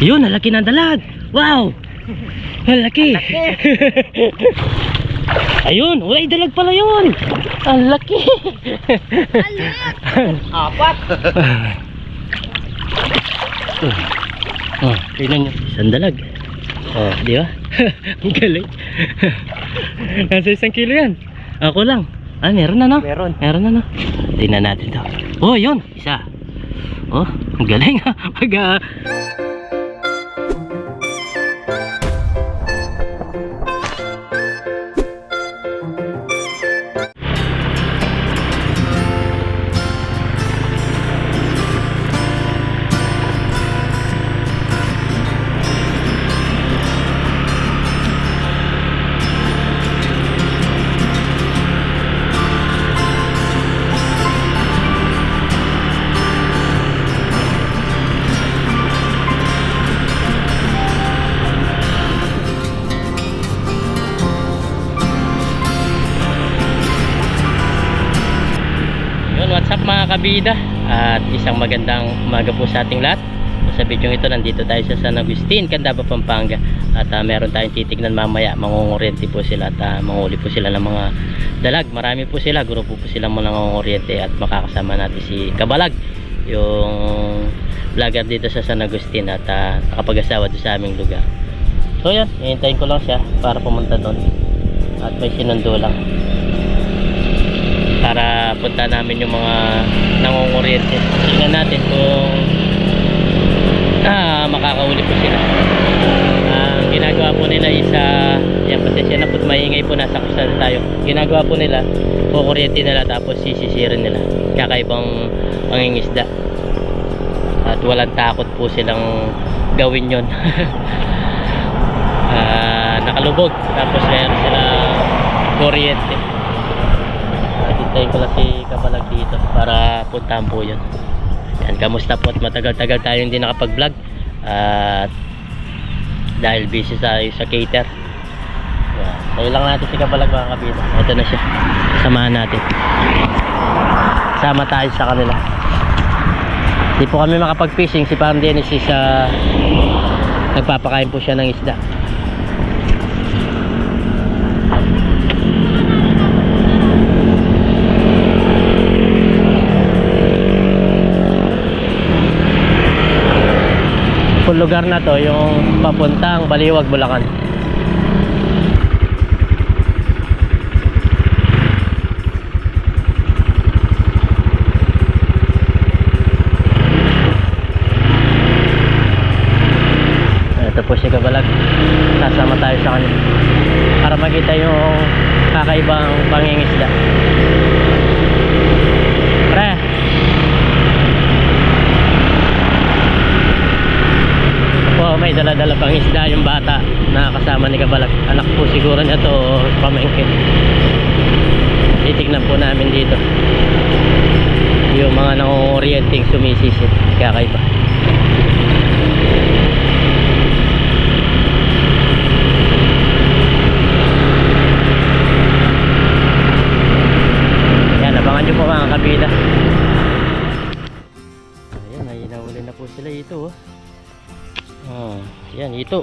Yun, nalaki ng dalag. Wow! Nalaki. Ayun, wala dalag pala yun. Ang laki. Apat. oh, tingnan nyo. Isang dalag. Oh, di ba? Ang galing. Nasa isang kilo yan. Ako lang. Ah, meron na no? Meron. Meron na no? Tingnan natin to. Oh, yun. Isa. Oh, ang galing ha. Pag ah, what's up mga kabida? At isang magandang umaga po sa ating lahat. Sa video ito, nandito tayo sa San Agustin, Candaba, Pampanga. At ah, meron tayong titignan mamaya. Mangunguriente po sila at ah, manguli po sila ng mga dalag. Marami po sila. Grupo po sila mga nangunguriente at makakasama natin si Kabalag. Yung vlogger dito sa San Agustin at ah, nakapag-asawa doon sa aming lugar. So yan, hihintayin ko lang siya para pumunta doon. At may sinundo lang para punta namin yung mga nangunguryente tingnan natin kung ah, makakauli po sila. Ang ginagawa po nila isa yan pasensya na po maingay po nasa kusada tayo. Ginagawa po nila kukuryente nila tapos sisisirin nila. Kakaibang pangingisda at walang takot po silang gawin yon ah, nakalubog. Tapos meron silang kuryente Hintayin ko lang si Kabalag dito para puntahan po yun. Yan, kamusta po at matagal-tagal tayo hindi nakapag-vlog. At dahil busy tayo sa cater. Yan. Tayo lang natin si Kabalag mga kabila. Ito na siya. Samahan natin. Sama tayo sa kanila. Hindi po kami makapag-fishing. Si Parang Dennis is ah, nagpapakain po siya ng isda. Lugar na to yung papuntang Baliwag, Bulacan. Ito po si Kabalag. Sasama tayo sa kanya. Para makita yung kakaibang pangingisda. Pre, po may dala-dala pang isda yung bata na kasama ni Kabalag anak po siguro niya to or pamangkin titignan po namin dito yung mga nangungorienting sumisisit kakaiba yan abangan nyo po mga kabila ayan ay nahuli na po sila ito oh Ah, yan, ito.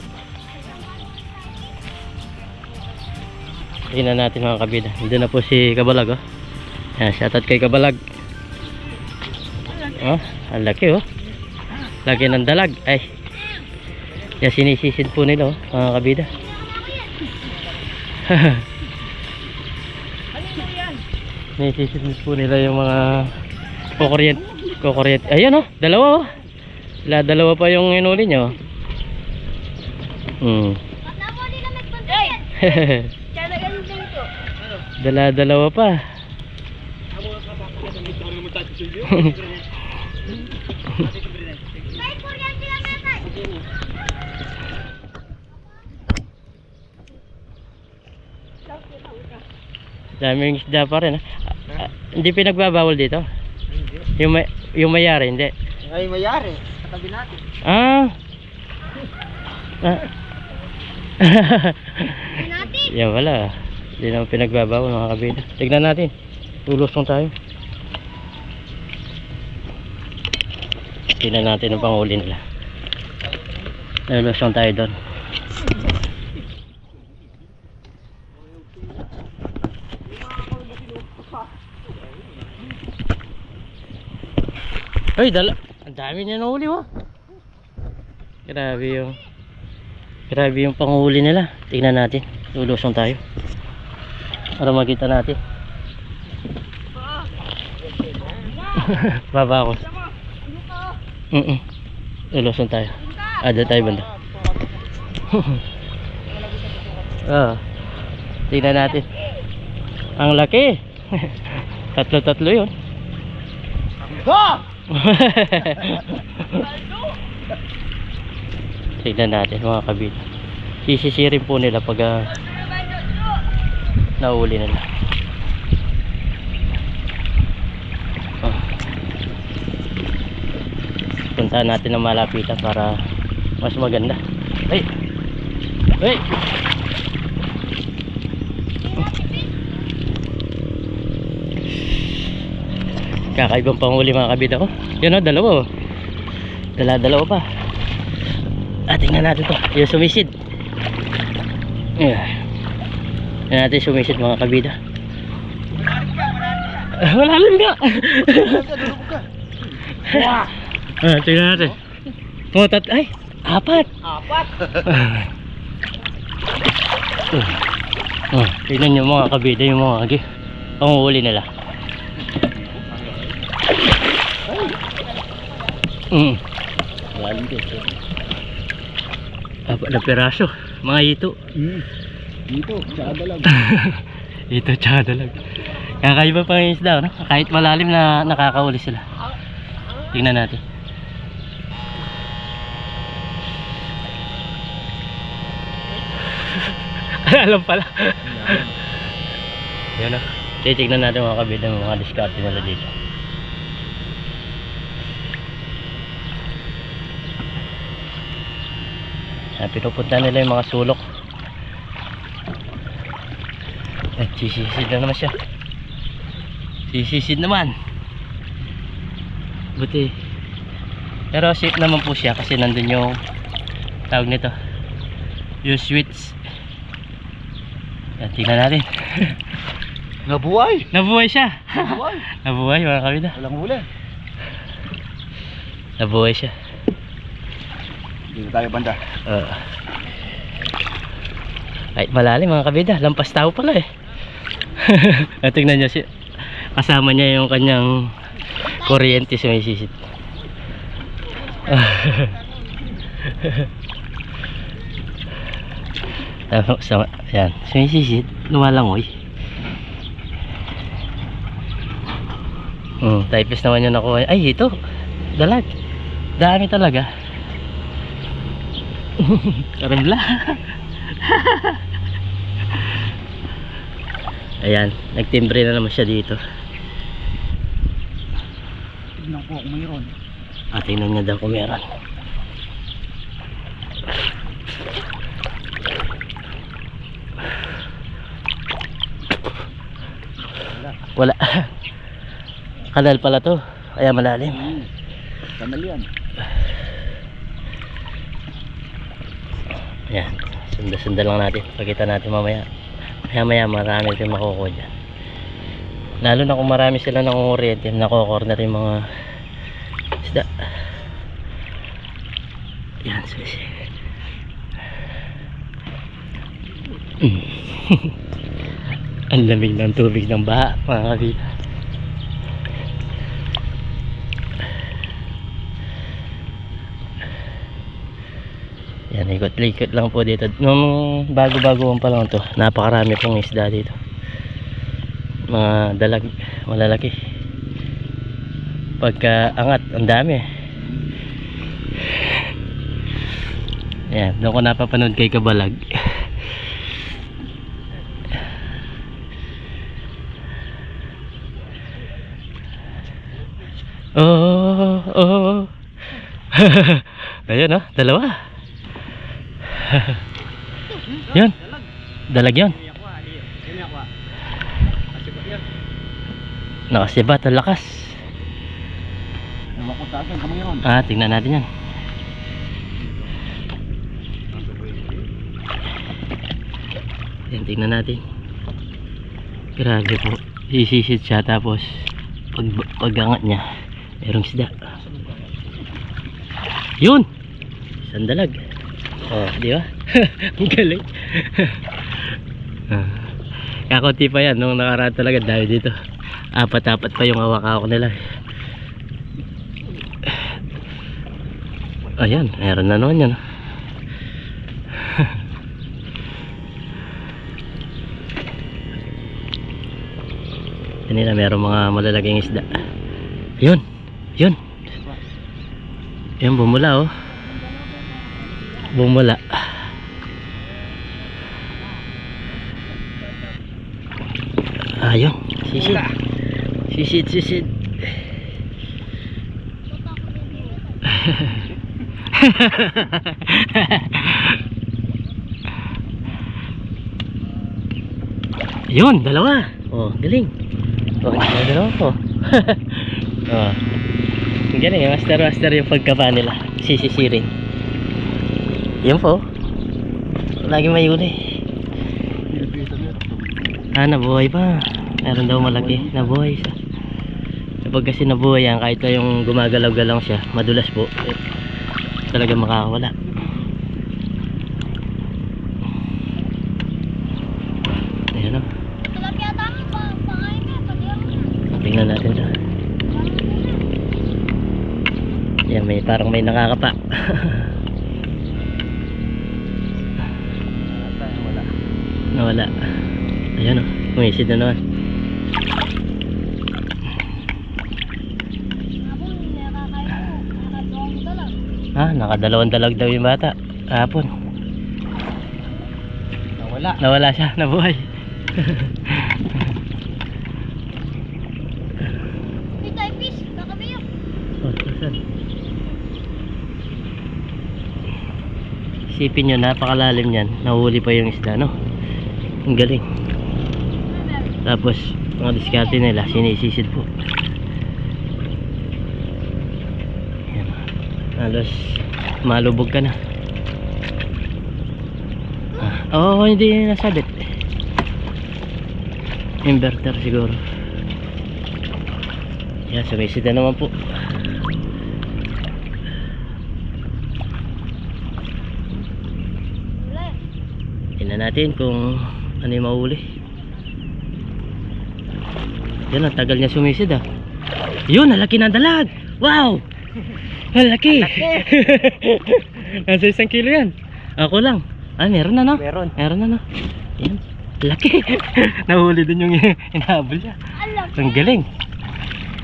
Tingnan natin mga kabida. Doon na po si Kabalag, oh. Yan, shoutout kay Kabalag. Oh, ang laki, oh. Laki ng dalag. Ay. Yan, sinisisid po nila, oh, mga kabida. Sinisisid po nila yung mga kukuryent. Kukuryent. Ayan, oh. Dalawa, oh. La, dalawa pa yung inuli nyo. Hmm. Dala dalawa pa. Daming isda pa rin. ah. Ah, hindi pinagbabawal dito. Yung may yung mayari hindi. Ay, mayari. Sa tabi natin. Ah. ah. Yan wala. Hindi naman pinagbabawal mga kabila. Tignan natin. Tulos lang tayo. Tignan natin ang panghuli nila. Nalusong tayo doon. Ay, dala. Ang dami niya nahuli, oh. Grabe yung Grabe yung panghuli nila. Tingnan natin. Lulusong tayo. Para makita natin. Baba ako. Mm -mm. Lulusong tayo. Ah, doon tayo banda. ah. Tingnan natin. Ang laki. Tatlo-tatlo yun. Ha! Tignan natin mga kabit. Sisisirin po nila pag ah, nahuli nila. Oh. Puntahan natin ng malapitan para mas maganda. Ay! Ay! Kakaibang panghuli mga kabit ako. Yun o, dalawa o. Dala, dalawa pa. Ah, tingnan natin to. Yung sumisid. Yeah. Tingnan natin sumisid mga kabida. Ah, Wala lang nga. Wah! ah, tingnan natin. Oh, tat ay, apat. Apat! Oh, tingnan nyo mga kabida yung mga agi. Panguhuli nila. Mm. Lalim din. Apat na peraso. Mga ito. Hmm. Dito, sa adalag. ito tsaka dalag. Kakaiba pa yung isda, no? Kahit malalim na nakakauli sila. Tingnan natin. Alam pala. Yan o. Titignan natin mga kabida yung mga diskarte nila dito. Yan, pinupunta nila yung mga sulok. Ay, sisisid na naman siya. Sisisid naman. Buti. Pero safe naman po siya kasi nandun yung tawag nito. Yung switch. Yan, tingnan natin. Nabuhay! Nabuhay siya. Nabuhay! Nabuhay mga kabida. Walang huli. Nabuhay siya. Dito tayo banda. Uh, kahit malalim mga kabida, lampas tao pala eh. At tingnan niyo si kasama niya yung kanyang kuryente sumisisit. Tama, sama, yan, sumisisit, lumalangoy. Hmm, typist naman yung nakuha. niya. Ay, ito. Dalag. Dami talaga. Karambla. Ayan, nagtimbre na naman siya dito. Tignan ko kung mayroon. Ah, tingnan niya daw kung meron. Wala. Kanal pala to. Kaya malalim. Hmm. Kanal yan. Ayan. Sunda-sunda lang natin. Pakita natin mamaya. Maya maya marami rin makukuha dyan. Lalo na kung marami sila ng kuryente, nakukorner yung mga isda. Yan, susi. Mm. Ang lamig ng tubig ng baha, mga kabila. Yan, ikot-likot lang po dito. Nung bago-bagoan pa lang to, napakarami pong isda dito. Mga dalag, malalaki. Pagka angat, ang dami. Yan, doon ko napapanood kay Kabalag. Oh, oh. Ayun oh, dalawa. yun. Dalag yun. Nakasibat. Ang lakas. Ah, tingnan natin yan. Yan, tingnan natin. Grabe po. Sisisid siya tapos pag pagangat niya, merong sida. Yun! Isang dalag. Oh, di ba? Ang galing. ah. Kakunti pa yan. Nung nakaraan talaga dahil dito. Apat-apat pa yung hawak-hawak nila. Ayan, meron na naman yan. Kanina meron mga malalaging isda. Yun, yun. Yun, bumula oh. Bumula. Ayun, sisid. Sisid, sisid. Yun, dalawa. Oh, galing. Oh, dalawa, po. oh. Galing, eh. master master yung pagkapa nila. Sisisirin. Yun po. Lagi may uli. Ah, nabuhay pa. Meron daw malaki. Nabuhay siya. Kapag kasi nabuhay yan, kahit na yung gumagalaw-galaw siya, madulas po. Eh, talaga makakawala. Ayan o. Tingnan natin to. Yan, may parang may nakakapa. Nawala. Ayan o. Umisid na naman. Ha? Nakadalawang dalag daw yung bata. Hapon. Nawala. Nawala siya. Nabuhay. Pitay fish, kakabiyak. Oh, saan? Isipin nyo, napakalalim yan. Nahuli pa yung isda, no? Ang galing. Tapos, mga diskarte nila, sinisisid po. Yan. Halos, malubog ka na. Ah, oh, hindi nasabit. Inverter siguro. Yan, sumisid na naman po. Tingnan natin kung ano yung mahuli. Yan, ang tagal niya sumisid ah. Yun, nalaki ng dalag. Wow! Malaki. Nasa isang kilo yan. Ako lang. Ah, meron na no? Meron. Meron na no? Yan. Laki. Nahuli din yung hinahabol niya. Ang galing.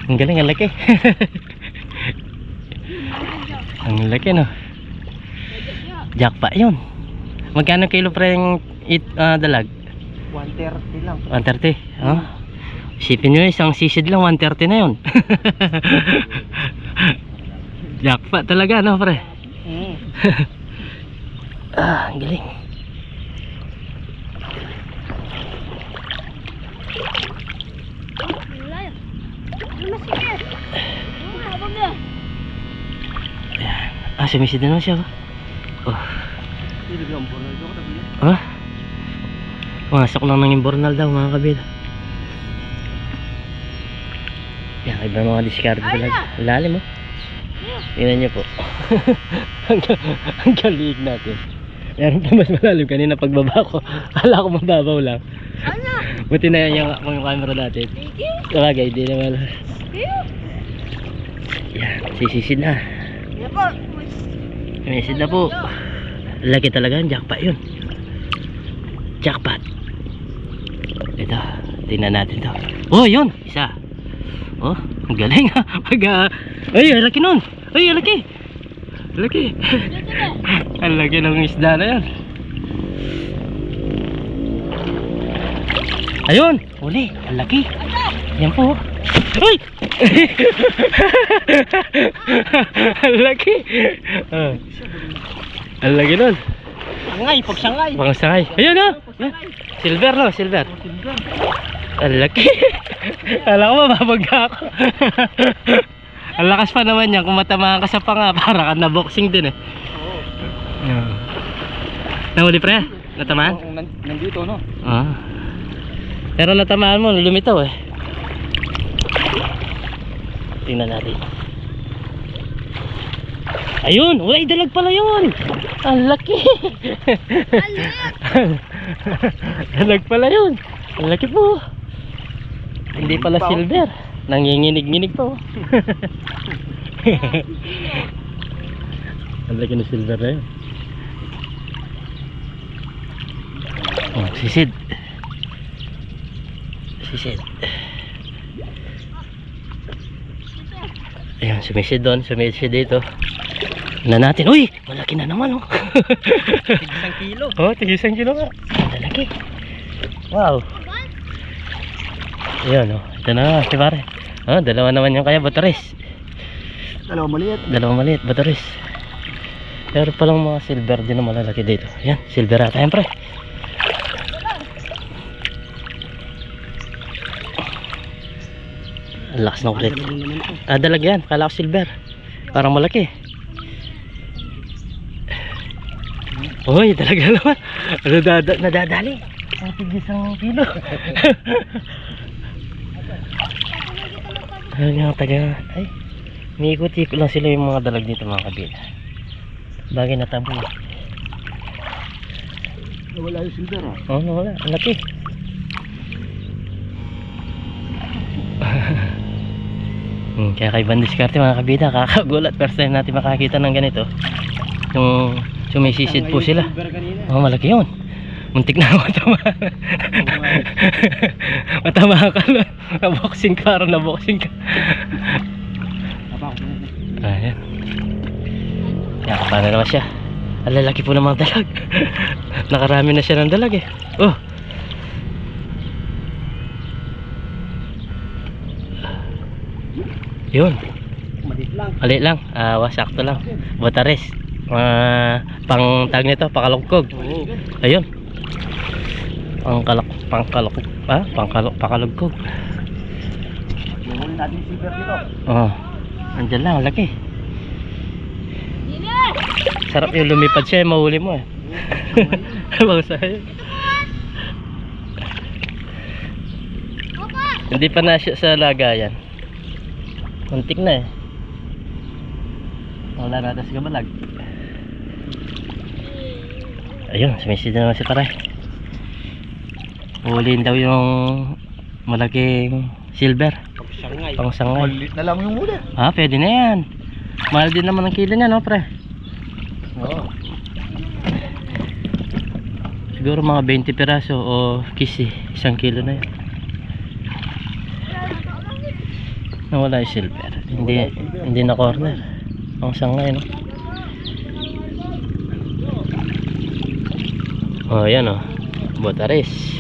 Ang galing, ang laki. ang laki no? Jackpot yun. Magkano kilo pre yung it, ah, dalag? 130 lang. 130. Oh. Isipin nyo isang sisid lang 130 na yun. Jackpot talaga no pre? Mm. Ah, galing. Ah, sumisid na naman siya. Oh. Ito katabi. Ah? Pumasok lang ng imbornal daw mga kabila. Yan, iba mga discard talaga. na! Lalim oh. Tingnan niyo po. ang, galig natin. Meron pa mas malalim kanina pagbaba ko. Kala ko mababaw lang. Ano? Buti na yan yung, yung camera natin. Tiki? Sabagay, di naman. Iyo. Yan, sisisid na. Yan po. Sisisid na po. Laki talaga, jackpot yun. Jackpot. Ito, tingnan natin to. Oh, yun, isa. Oh, ang galing ha. Pag, ah, ay, ang laki nun. Ay, ang laki. Ang Laki. Dito ng isda na yan. Ayun, uli. Ang laki. Yan po. Uy! ang laki. Ah. Ang laki nun. Sangay, pag sangay. Mga sangay. Ayun oh. Silver no, silver. Ang laki. Kala ko mababagga ako. Ang lakas pa naman yan. Kung matamaan ka sa panga, para ka na boxing din eh. Oo. Nahuli pre? Natamaan? Kung nan- nandito, no? Ah. Pero natamaan mo, lumitaw eh. Tingnan natin. Ayun! Uy, dalag pala yun! Ang laki! dalag pala yun! Ang laki po! Hindi pala Pa, oh. silver. Nanginginig-nginig pa oh. Ang laki ng silver na yun. Oh, sisid. Sisid. Ayan, sumisid doon, sumisid dito. Na natin. Uy! Malaki na naman oh. Isang kilo. oh, tig isang kilo nga. Ang laki. Wow. Ayan oh. Ito na nga, si pare. Oh, dalawa naman yung kaya bataris. Dalawa maliit. Dalawa maliit, bataris. Pero palang mga silver din na malalaki dito. Yan, silver ata yan pre. Lakas naman ito. Ah, dalag yan. Kala ko silver. Parang malaki. Uy, talaga naman. Nadada, nadadali. Ang tigil isang kilo. Yung taga. Ay, Umiikot-ikot lang sila yung mga dalag dito mga kabila. Bagay na taboy. Wala yung silver, ah. Oo, oh, nawala. Ang laki. hmm, kaya kay Van Discarte mga kabida, kakagulat. First time natin makakita ng ganito. Yung sumisisid po sila. Oh, malaki yun. Muntik na ako matama. matama ka na. Naboxing ka, rin naboxing ka. Ayan. Kaya paano naman siya. Ang lalaki po ng mga dalag. Nakarami na siya ng dalag eh. Oh. Yun. Maliit lang. Mali lang. Ah, wasakto lang. Botares. Ah, pang tag nito, pakalugkog. Ayun. Pangkalok, pangkalok, ah, pangkalok, pakalugkog. Nahuli natin silver dito. Oh. Andiyan lang, ang laki. Sarap yung lumipad siya, mahuli mo eh. Bang sa'yo. Hindi pa na siya sa lagayan. Muntik na eh. Wala na sa kabalag. Ayun, sumisid na naman si Paray. Huliin daw yung malaking silver. Sangay. Pang sangay. Maliit na lang yung huli. Ah, pwede na yan. Mahal din naman ang kilo niya, no, pre? Oo. Siguro mga 20 piraso o kisi. Isang kilo na yan. Nawala yung silver. Hindi, hindi na corner. Ang sangay, no? Oh, yan, oh. Botaris.